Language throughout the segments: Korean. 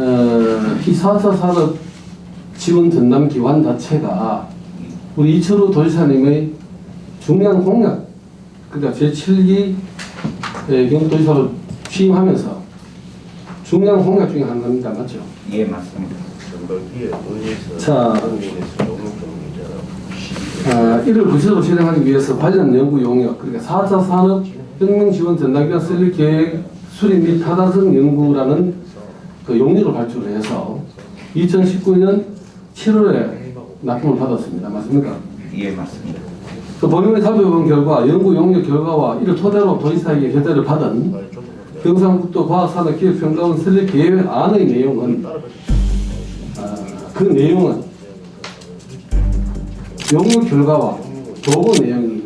어, 이 4차 산업 지원 전담 기관 자체가 우리 이철우 도지사님의 중요한 공약, 그러니까 제7기 경도지사로 취임하면서 중요한 공약 중에 하나입니다. 맞죠? 예, 맞습니다. 자, 아, 이를 구체적으로 실행하기 위해서 관련 연구 용역, 그러니까 4차 산업 혁명 지원 전담기관 설립 계획 수립 및 타당성 연구라는 그 용역을 발주를 해서 2019년 7월에 납품을 받았습니다. 맞습니까? 예, 맞습니다. 그 본인의 살펴본 결과 연구 용역 결과와 이를 토대로 도지사에게 결재를 받은 경상북도 과학산업기획평가원 설립 계획 안의 내용은 아, 그 내용은 연구 결과와 보고 내용이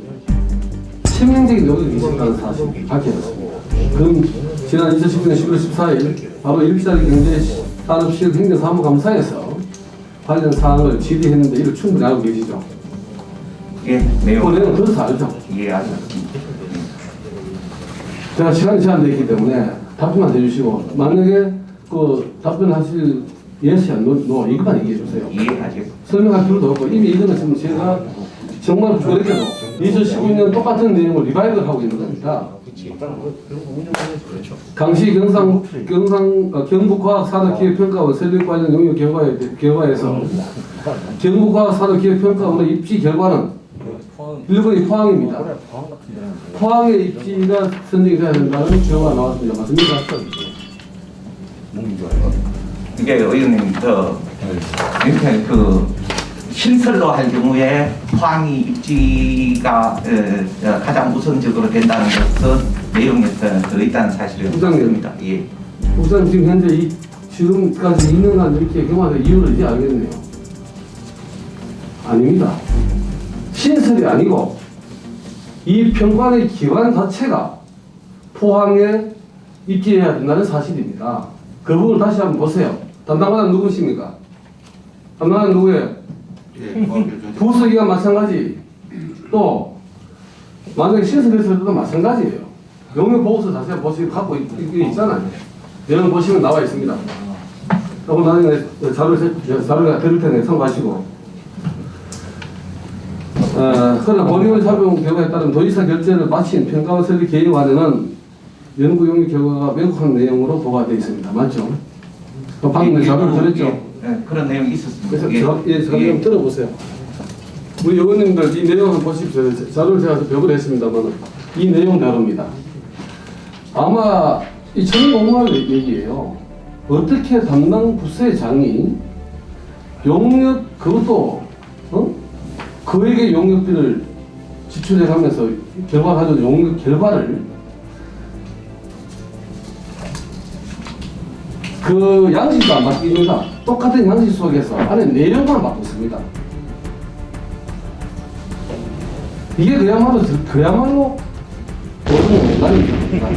치명적인 요소가 있었다는 사실이 밝혀졌습니다. 그럼 지난 2019년 11월 14일 바로 일자리 경제 산업실 행정사무감사에서 관련 사항을 질의했는데 이를 충분히 알고 계시죠? 예, 그 내용. 내용 들어서 알죠? 예, 알겠습니다. 제가 시간이 제한되어 있기 때문에 답변만 해주시고 만약에 그 답변하실 예시야 노, 노 이것만 얘기해 주세요. 예, 알겠습니다. 설명할 필요도 없고 이미 이거는 지금 제가 정말 부끄럽게도 2019년 똑같은 내용을 리바이벌 하고 있는 겁니다. 강시 경상 경상 어, 경북과학산업기획평가원 설립 관련 용역 결과에 결과에서 경북과학산업기획평가원의 입지 결과는 일본이 포항입니다. 포항의 입지가 선정돼야 된다는 결과가 나왔습니다. 맞습니까? 이게 의원님, 저, 이렇게 그, 신설로 할 경우에 포항이 입지가 어, 어, 가장 우선적으로 된다는 것은 내용에 더 들어있다는 사실을. 맞습니다. 예. 우선 지금 현재 이 지금까지 2년간 이렇게 경험한 이유를 이제 알겠네요. 아닙니다. 신설이 아니고 이 평관의 기관 자체가 포항에 입지해야 된다는 사실입니다. 그 부분을 다시 한번 보세요. 담당관은 누구십니까? 담당관은 누구예요? 부서기가 마찬가지. 또 만약에 신설했을 때도 마찬가지예요. 용역 보고서 자세히 보시고 갖고 있, 있- 있잖아요. 내용 보시면 나와 있습니다. 그리고 나중에 자료 자료가 드릴 테니 참고하시고. 어, 그러나 본인의 살펴본 결과에 따른 도지사 결재를 마친 평가원 설립 계획 안에는 연구 용역 결과가 왜곡한 내용으로 보고가 되어 있습니다. 맞죠? 그 방금 예, 자료를 예, 드렸죠? 예, 그런 내용이 있었습니다. 그래서 예. 저, 예, 예. 들어보세요. 우리 의원님들 이 내용 한번 보십시오. 자료를 제가 벽을 했습니다만 이 내용대로입니다. 아마 이 전공할 얘기예요. 어떻게 담당 부서장이 용역 그것도 어? 그에게 용역비를 지출해가면서 결과 가지고 용역 결과를 그 양식도 안 바뀝니다. 똑같은 양식 속에서 안에 내용만 바꿨습니다. 이게 그야말로 그야말로 모든 농담입니다.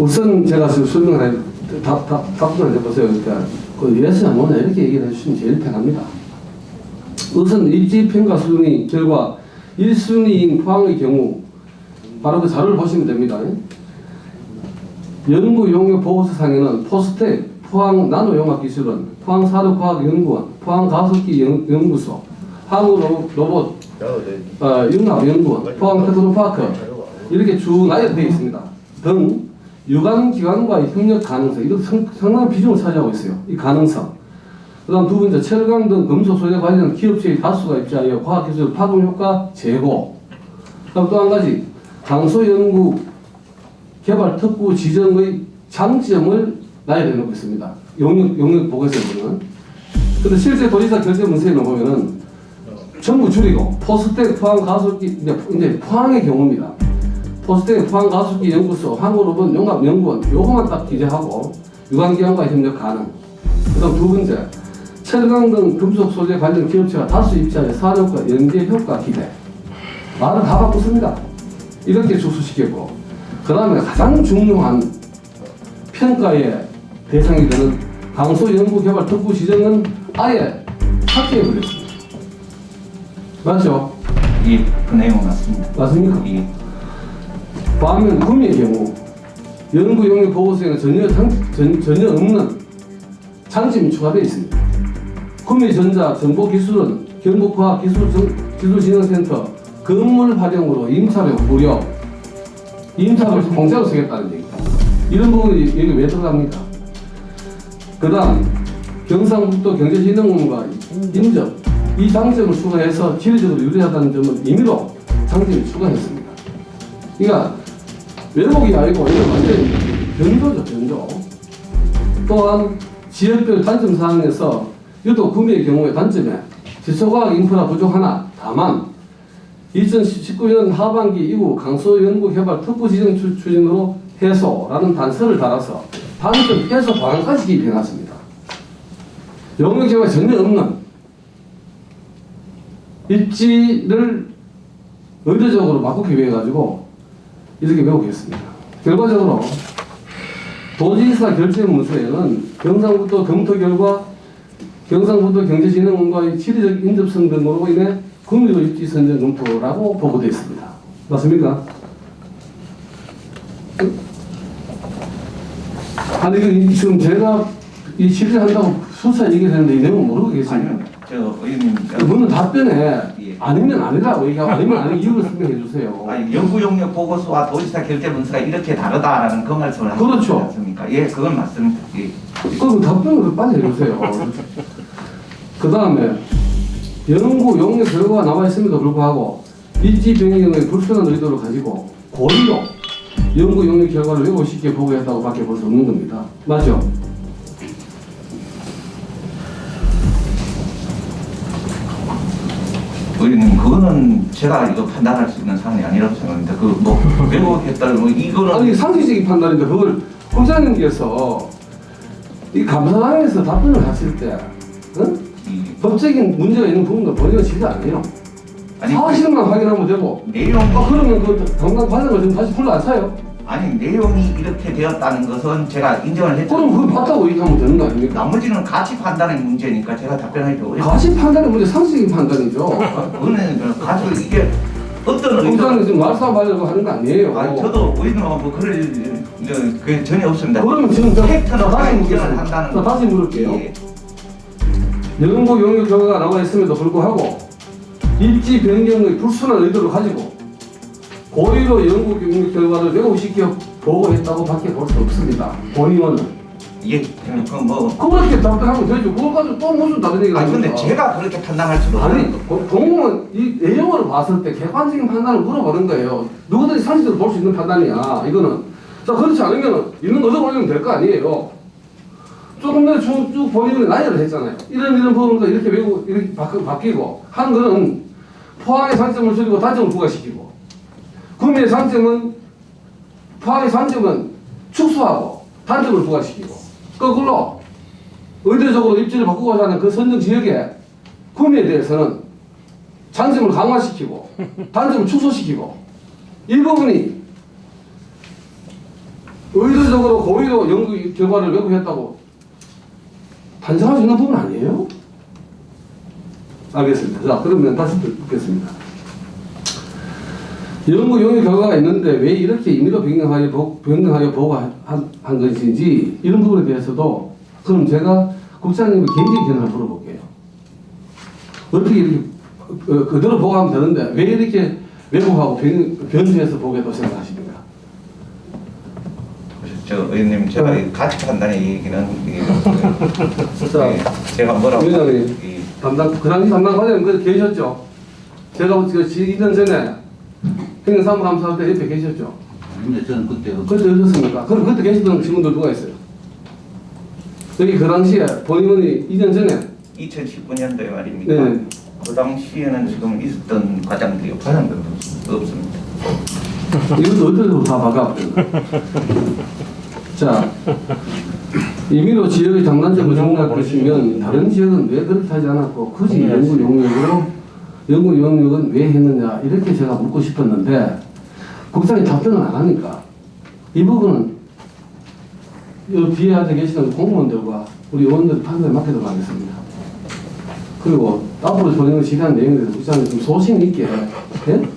우선 제가 지금 설명을 해, 답, 답, 답변을 해보세요. 그러니까 그 예스나 뭐나 이렇게 얘기를 해주시면 제일 편합니다. 우선 입지평가 순위 결과 1순위인 포항의 경우 바로 그 자료를 보시면 됩니다. 연구 용역 보고서 상에는 포스텍, 포항 나노용합기술원, 포항 산업과학연구원, 포항 가속기 연- 연구소, 한국 로- 로봇 어, 융합연구원, 포항 테크노파크 이렇게 쭉 나열되어 있습니다. 등 유관 기관과의 협력 가능성 이것도 상, 상당한 비중을 차지하고 있어요. 이 가능성. 그 다음 두 번째 철강 등 금속 소재 관련 기업체의 다수가 입지하여 과학기술 파동 효과 제고. 그 다음 또 한 가지 강소 연구 개발 특구 지정의 장점을 나열해 놓고 있습니다. 용역 용역 보고서에는. 근데 실제 도지사 결재 문서에는 보면은 전부 줄이고 포스텍 포항 가속기 이제, 이제 포항의 경우입니다. 포스텍 포항 가속기 연구소 한국로봇 용합 연구원 요거만 딱 기재하고 유관기관과 협력 가능. 그다음 두 번째 철강 등 금속 소재 관련 기업체가 다수 입지하여 산업과 연계 효과 기대. 말을 다 바꿨습니다. 이렇게 축소시켰고 그 다음에 가장 중요한 평가의 대상이 되는 강소 연구 개발 특구 지정은 아예 삭제해 버렸습니다. 맞죠? 예, 그 내용 맞습니다. 맞습니까? 예. 반면 구미의 경우 연구 용역 보고서에는 전혀 장, 전, 전혀 없는 장점이 추가되어 있습니다. 구미전자 정보기술은 경북과학기술진흥센터 건물 활용으로 임차료 무료 임차료를 공짜로 쓰겠다는 얘기입니다. 이런 부분이 여기 왜 들어갑니까? 그 다음 경상북도 경제진흥원과 인접 이 장점을 추가해서 지리적으로 유리하다는 점을 임의로 장점을 추가했습니다. 그러니까 왜곡이 아니고 이건 완전히 변조죠 변조. 또한 지역별 단점 사항에서 유독 구매의 경우의 단점에 기초과학 인프라 부족 하나 다만 2019년 하반기 이후 강서 연구 개발 특구 지정 추- 추진으로 해소라는 단서를 달아서 단점 해소 방안까지 기입해놨습니다. 영역 개발 전혀 없는 입지를 의도적으로 바꾸기 위해 가지고 이렇게 배우겠습니다. 결과적으로 도지사 결재 문서에는 경상북도 검토 결과 경상북도 경제진흥원과의 지리적 인접성 등으로 인해 국민의 입지 선정 검토라고 보고되어 있습니다. 맞습니까? 아니 그 지금 제가 이 질의를 한다고 수사 얘기했는데 이 내용 모르고? 아니요, 저 의원님. 그분은 답변에 예. 아니면 아니라고 얘기하고 아니면 아니 이유를 설명해 주세요. 아니, 연구 용역 보고서와 도지사 결재 문서가 이렇게 다르다라는 그 말씀을 하시지 그렇죠. 않습니까? 예, 그건 맞습니다. 예. 그럼 답변을 빨리 해주세요. 그 다음에 연구 용역 결과가 나와 있음에도 불구하고 입지 변경의 불편한 의도를 가지고 고의로 연구 용역 결과를 왜곡시켜 보고했다고 밖에 볼 수 없는 겁니다. 맞죠? 의원님 그거는 제가 이거 판단할 수 있는 사안이 아니라고 생각합니다. 그뭐 왜곡했다 뭐 이거는 아니 상식적인 판단인데 그걸 국장님께서 이 감사장에서 답변을 하실 때 응? 이, 법적인 문제가 있는 부분도 본인은 진짜 아니에요. 아니 사실만 확인하면 되고 내용 아 그러면 그 담당 과정을 좀 다시 불러 안 차요? 아니 내용이 이렇게 되었다는 것은 제가 인정을 했죠. 그럼 그걸 봤다고 얘기하면 되는 거 아닙니까? 나머지는 가치 판단의 문제니까 제가 답변하기 어렵습니다. 가치 판단의 문제 상식적인 판단이죠. 그거는 그 가지고 이게 어떤 의도 공장은 지금 말싸움하려고 하는 거 아니에요. 아니 저도 우리는 뭐 그럴 저, 그 전혀 없습니다. 그러면 지금 저, 팩트는 저 다시 저 다시 물을게요. 예. 연구 용역 결과가 나와 있음에도 불구하고 입지 변경의 불순한 의도를 가지고 고의로 연구 용역 결과를 왜곡시켜 보고했다고 밖에 볼 수 없습니다. 본의원은. 예, 그뭐 그렇게 답변하면 되죠. 그걸 가지고 또 무슨 다른 얘기를 아니 근데 합니까? 제가 그렇게 판단할 수도 아니, 없는 거. 고- 공무원 이 내용을 봤을 때 객관적인 판단을 물어보는 거예요. 누구든지 상식적으로 볼 수 있는 판단이야. 이거는. 자, 그렇지 않으면 있는 거저 올리면 될 거 아니에요. 조금 전에 쭉, 쭉 본인이 나열을 했잖아요. 이런 이런 부분도 이렇게 외고 이렇게 바뀌, 바뀌고 한 거는 포항의 장점을 줄이고 단점을 부과시키고 구미의 장점은 포항의 장점은 축소하고 단점을 부과시키고 거꾸로 의도적으로 입지를 바꾸고자 하는 그 선정 지역에 구미에 대해서는 장점을 강화시키고 단점을 축소시키고 이 부분이 의도적으로 고의로 연구 결과를 왜곡했다고 단정할 수 있는 부분 아니에요? 알겠습니다. 자, 그러면 다시 듣겠습니다. 연구 용역 결과가 있는데 왜 이렇게 임의로 변경하여, 보, 변경하여 보고한 한 것인지 이런 부분에 대해서도 그럼 제가 국장님의 개인적인 견해를 물어볼게요. 어떻게 이렇게 어, 그대로 보고하면 되는데 왜 이렇게 왜곡하고 변, 변주해서 보겠다고 생각하십니까? 저 의원님 제가 이 가치 판단의 얘기는 이게 자, 예, 제가 뭐라고 위원장님. 이- 담당 그 당시 담당 과장님 그 계셨죠? 제가 그 2년 전에 행정사무 감사할 때 옆에 계셨죠? 근데 저는 그때 그때 어셨습니까? 그럼 그때 계시던 직원들 누가 있어요? 여기 그 당시에 본인이 2년 전에 2019년도에 말입니다. 네. 그 당시에는 지금 있었던 과장들이 과장들은 없습니다. 이것도 어디로 다 바꿔버렸나? 자, 임의로 지역의 장단점을 생각하시면 다른 지역은 왜 그렇게 하지 않았고 굳이 연구 용역으로 연구 용역은 왜 했느냐 이렇게 제가 묻고 싶었는데 국장이 답변을 안 하니까 이 부분은 이 뒤에 앉아 계시는 공무원들과 우리 의원들 판단에 맡기도록 하겠습니다. 그리고 앞으로 본인을 지휘한 내용에 대해서 국장님 좀 소신 있게 예?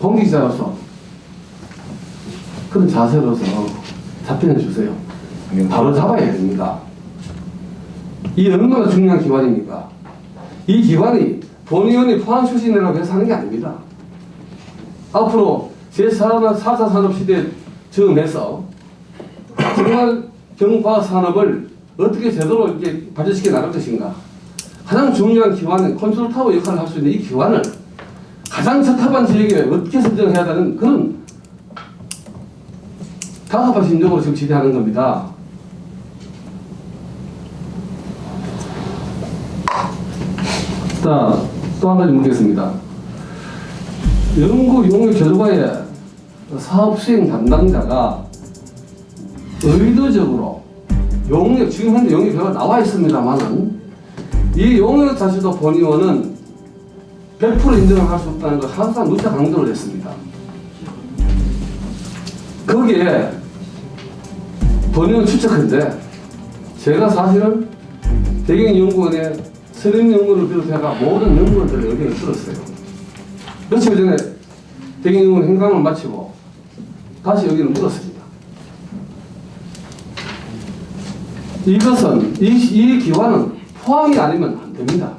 공직자로서 그런 자세로서 답변해 주세요. 바로 잡아야 됩니다. 이 얼마나 중요한 기관입니까? 이 기관이 본의원이 포항 출신이라고 해서 하는 게 아닙니다. 앞으로 제4차 산업시대에 적응해서 정말 경과 산업을 어떻게 제대로 이렇게 발전시켜 나갈 것인가. 가장 중요한 기관은 컨트롤 타워 역할을 할 수 있는 이 기관을 가장 적합한 지역에 어떻게 선정해야 되는 그런 다각화 심정으로 지금 지대하는 겁니다. 자, 또 한 가지 묻겠습니다. 연구 용역 결과에 사업 수행 담당자가 의도적으로 용역, 지금 현재 용역 결과 나와 있습니다만은 이 용역 자체도 본의원은 100% 인정을 할 수 없다는 걸 항상 누차 강조를 했습니다. 거기에 본의원 추측한데 제가 사실은 대경연구원의 선임연구를 비롯해가 모든 연구원들의 의견을 들었어요. 며칠 전에 대경연구원 행강을 마치고 다시 의견을 물었습니다. 이것은 이, 이 기관은 포항이 아니면 안 됩니다.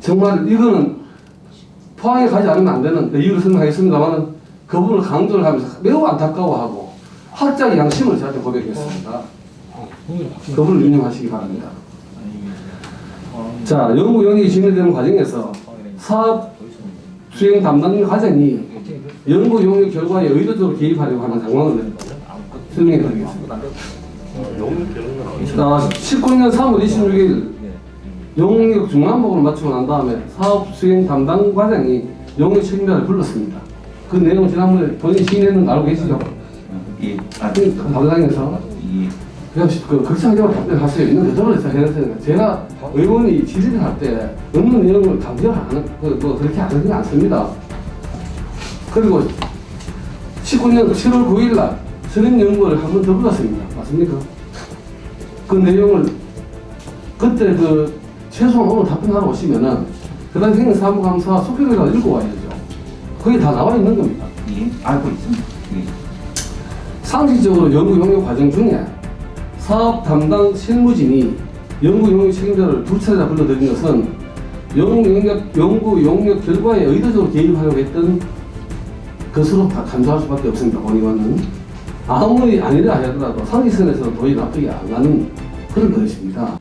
정말 이거는 포항에 가지 않으면 안 되는 이유를 설명하겠습니다만은 그 부분을 강조를 하면서 매우 안타까워하고 학자의 양심을 저한테 고백했습니다. 그 부분을 인용하시기 바랍니다. 자, 연구 용역이 진행되는 과정에서 사업 수행 담당 과정이 연구 용역 결과에 의도적으로 개입하려고 하는 상황을 설명해 드리겠습니다. 자, 19년 3월 26일 용역 중간복을 마치고 난 다음에 사업 수행 담당 과장이 용역 책임자를 불렀습니다. 그 내용 지난번에 본인이 시인했는 거 알고 계시죠? 예. 아, 그 담당에서 예. 그냥 그 극상적으로 답변하세요. 있는 그대로 되니까 제가 의원이 질의를 할 때 없는 내용을 강조를 안, 하- 그, 뭐 그렇게 하지 않습니다. 그리고 19년 7월 9일 날 선임 연구를 한 번 더 불렀습니다. 맞습니까? 그 내용을 그때 그 최소한 오늘 답변하러 오시면은 그 당시 행사무감사 소표를 읽어와야죠. 그게 다 나와 있는 겁니다. 예. 알고 있습니다. 예. 상식적으로 연구 용역 과정 중에 사업 담당 실무진이 연구 용역 책임자를 두 차례나 불러들인 것은 연구 용역, 연구 용역 결과에 의도적으로 개입하려고 했던 것으로 다 간주할 수밖에 없습니다. 본의원은 아무리 아니라 하더라도 상식선에서는 도저히 납득이 안 가는 그런 것입니다.